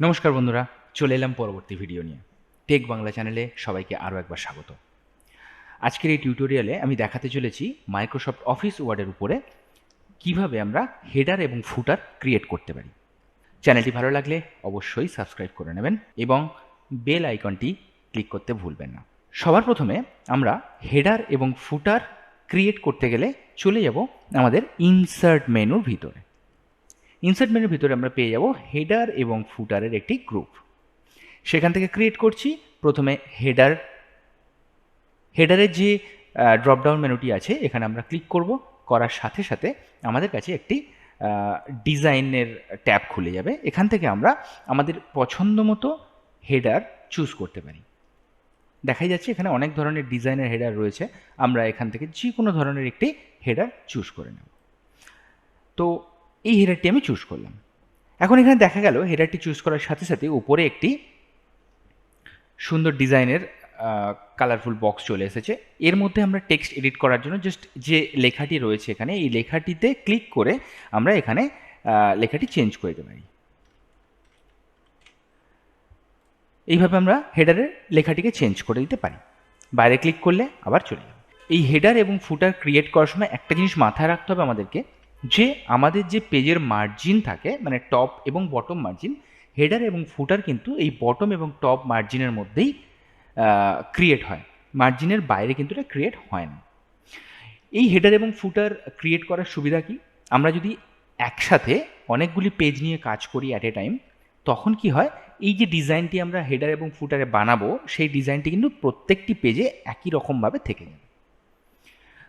নমস্কার বন্ধুরা, চলে এলাম পরবর্তী ভিডিও নিয়ে। টেক বাংলা চ্যানেলে সবাইকে আরও একবার স্বাগত। আজকের এই টিউটোরিয়ালে আমি দেখাতে চলেছি মাইক্রোসফট অফিস ওয়ার্ডের উপরে কীভাবে আমরা হেডার এবং ফুটার ক্রিয়েট করতে পারি। চ্যানেলটি ভালো লাগলে অবশ্যই সাবস্ক্রাইব করে নেবেন এবং বেল আইকনটি ক্লিক করতে ভুলবেন না। সবার প্রথমে আমরা হেডার এবং ফুটার ক্রিয়েট করতে গেলে চলে যাব আমাদের ইনসার্ট মেনুর ভিতরে। ইনসার্ট মেনুর ভিতরে আমরা পেয়ে যাব হেডার এবং ফুটারের একটি গ্রুপ সেখান থেকে ক্রিয়েট করছি। প্রথমে হেডার হেডারের যে ড্রপডাউন মেনুটি আছে, এখানে আমরা ক্লিক করব। করার সাথে সাথে আমাদের কাছে একটি ডিজাইনের ট্যাব খুলে যাবে। এখান থেকে আমরা আমাদের পছন্দ মতো হেডার চুজ করতে পারি। দেখাই যাচ্ছে এখানে অনেক ধরনের ডিজাইনের হেডার রয়েছে। আমরা এখান থেকে যে কোনো ধরনের একটি হেডার চুজ করে নেব। তো এই হেডারটি আমি চুজ করলাম। এখন এখানে দেখা গেল হেডারটি চুজ করার সাথে সাথে উপরে একটি সুন্দর ডিজাইনের কালারফুল বক্স চলে এসেছে। এর মধ্যে আমরা টেক্সট এডিট করার জন্য জাস্ট যে লেখাটি রয়েছে এখানে, এই লেখাটিতে ক্লিক করে আমরা এখানে লেখাটি চেঞ্জ করে দিতে পারি। এইভাবে আমরা হেডারের লেখাটিকে চেঞ্জ করে দিতে পারি। বাইরে ক্লিক করলে আবার চলে যাবে। এই হেডার এবং ফুটার ক্রিয়েট করার সময় একটা জিনিস মাথায় রাখতে হবে আমাদেরকে। যে আমাদের যে পেজের মার্জিন থাকে মানে টপ এবং বটম মার্জিন হেডার এবং ফুটার কিন্তু এই বটম এবং টপ মার্জিনের মধ্যেই ক্রিয়েট হয়। মার্জিনের বাইরে কিন্তু এটা ক্রিয়েট হয় না। এই হেডার এবং ফুটার ক্রিয়েট করার সুবিধা কি? আমরা যদি একসাথে অনেকগুলি পেজ নিয়ে কাজ করি অ্যাট এ টাইম তখন কি হয়? এই যে ডিজাইনটি আমরা হেডার এবং ফুটারে বানাবো, সেই ডিজাইনটি কিন্তু প্রত্যেকটি পেজে একই রকমভাবে থেকে যাবে।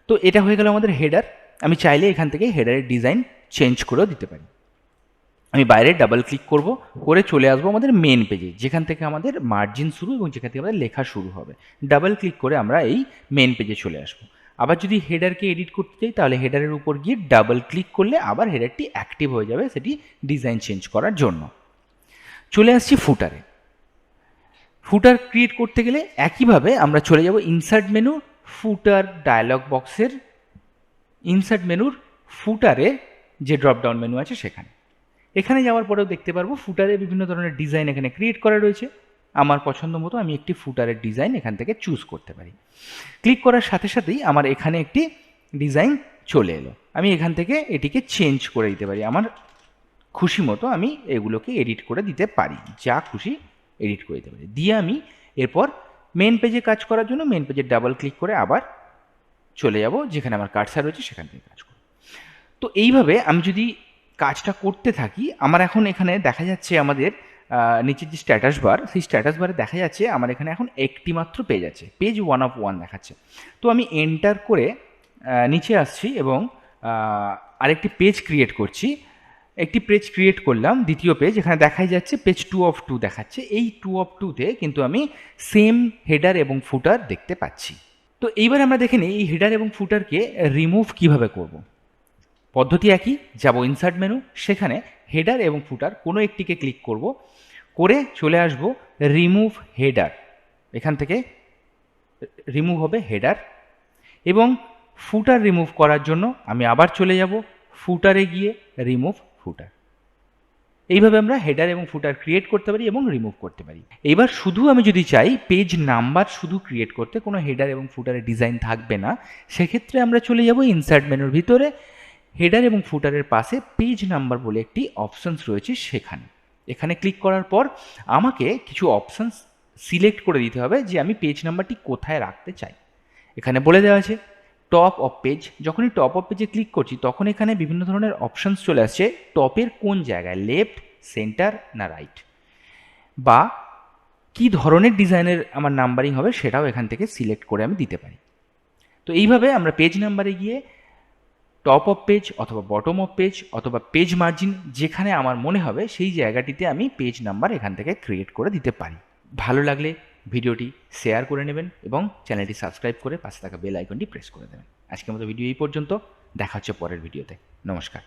তো এটা হয়ে গেল আমাদের হেডার আমি চাইলে এখান থেকে হেডারের ডিজাইন চেঞ্জ করেও দিতে পারি। আমি বাইরে ডাবল ক্লিক করব, করে চলে আসব আমাদের মেন পেজে যেখান থেকে আমাদের মার্জিন শুরু এবং যেখান থেকে আমাদের লেখা শুরু হবে। ডাবল ক্লিক করে আমরা এই মেন পেজে চলে আসব। আবার যদি হেডারকে এডিট করতে চাই, তাহলে হেডারের উপর গিয়ে ডাবল ক্লিক করলে আবার হেডারটি অ্যাক্টিভ হয়ে যাবে সেটি ডিজাইন চেঞ্জ করার জন্য। চলে আসছি ফুটারে ফুটার ক্রিয়েট করতে গেলে একইভাবে আমরা চলে যাব ইনসার্ট মেনু ফুটার ডায়ালগ বক্সের ইনসার্ট মেনুর ফুটারে যে ড্রপডাউন মেনু আছে সেখানে। এখানে যাওয়ার পরেও দেখতে পারব ফুটারে বিভিন্ন ধরনের ডিজাইন এখানে ক্রিয়েট করা রয়েছে। আমার পছন্দ মতো আমি একটি ফুটারের ডিজাইন এখান থেকে চুজ করতে পারি। ক্লিক করার সাথে সাথেই আমার এখানে একটি ডিজাইন চলে এলো। আমি এখান থেকে এটিকে চেঞ্জ করে দিতে পারি। আমার খুশি মতো আমি এগুলোকে এডিট করে দিতে পারি। যা খুশি এডিট করে দিতে পারি। দিয়ে আমি এরপর মেন পেজে কাজ করার জন্য মেন পেজে ডাবল ক্লিক করে আবার চলে যাব, যেখানে আমার কার্সার রয়েছে, সেখান থেকে কাজ করব। তো এইভাবে আমি যদি কাজটা করতে থাকি, আমার এখন এখানে দেখা যাচ্ছে আমাদের নিচের যে স্ট্যাটাস বার সেই স্ট্যাটাস বারে দেখা যাচ্ছে আমার এখানে এখন একটি মাত্র পেজ আছে। পেজ ওয়ান অফ ওয়ান দেখাচ্ছে। তো আমি এন্টার করে নিচে আসছি এবং আরেকটি পেজ ক্রিয়েট করছি। একটি পেজ ক্রিয়েট করলাম, দ্বিতীয় পেজ এখানে দেখাই যাচ্ছে পেজ টু অফ টু দেখাচ্ছে। এই টু অফ টুতে কিন্তু আমি সেম হেডার এবং ফুটার দেখতে পাচ্ছি। তো এইবার আমরা দেখে নিই, এই হেডার এবং ফুটারকে রিমুভ কীভাবে করব। পদ্ধতি একই, যাব ইনসার্ট মেনু সেখানে হেডার এবং ফুটার কোনো একটিকে ক্লিক করব, করে চলে আসব রিমুভ হেডার এখান থেকে রিমুভ হবে হেডার এবং ফুটার রিমুভ করার জন্য আমি আবার চলে যাব ফুটারে গিয়ে রিমুভ ফুটার এইভাবে আমরা হেডার এবং ফুটার ক্রিয়েট করতে পারি এবং রিমুভ করতে পারি। এবার শুধু আমি যদি চাই পেজ নাম্বার শুধু ক্রিয়েট করতে কোনো হেডার এবং ফুটারের ডিজাইন থাকবে না, সেক্ষেত্রে আমরা চলে যাব ইনসার্ট মেনুর ভিতরে। হেডার এবং ফুটারের পাশে পেজ নাম্বার বলে একটি অপশানস রয়েছে সেখানে। এখানে ক্লিক করার পর আমাকে কিছু অপশানস সিলেক্ট করে দিতে হবে যে আমি পেজ নাম্বারটি কোথায় রাখতে চাই। এখানে বলে দেওয়া আছে টপ অফ পেজ যখনই টপ অফ পেজে ক্লিক করছি, তখন এখানে বিভিন্ন ধরনের অপশানস চলে আসছে। টপের কোন জায়গায়? লেফট সেন্টার না রাইট? বা কি ধরনের ডিজাইনের আমার নাম্বারিং হবে সেটাও এখান থেকে সিলেক্ট করে আমি দিতে পারি। তো এইভাবে আমরা পেজ নাম্বারে গিয়ে টপ অফ পেজ অথবা বটম অফ পেজ অথবা পেজ মার্জিন যেখানে আমার মনে হবে সেই জায়গাটিতে আমি পেজ নাম্বার এখান থেকে ক্রিয়েট করে দিতে পারি। ভালো লাগলে ভিডিওটি শেয়ার করে নেবেন এবং চ্যানেলটি সাবস্ক্রাইব করে পাশে থাকা বেল আইকনটি প্রেস করে দেবেন। আজকের মতো ভিডিও এই পর্যন্ত। দেখা হচ্ছে পরের ভিডিওতে। নমস্কার।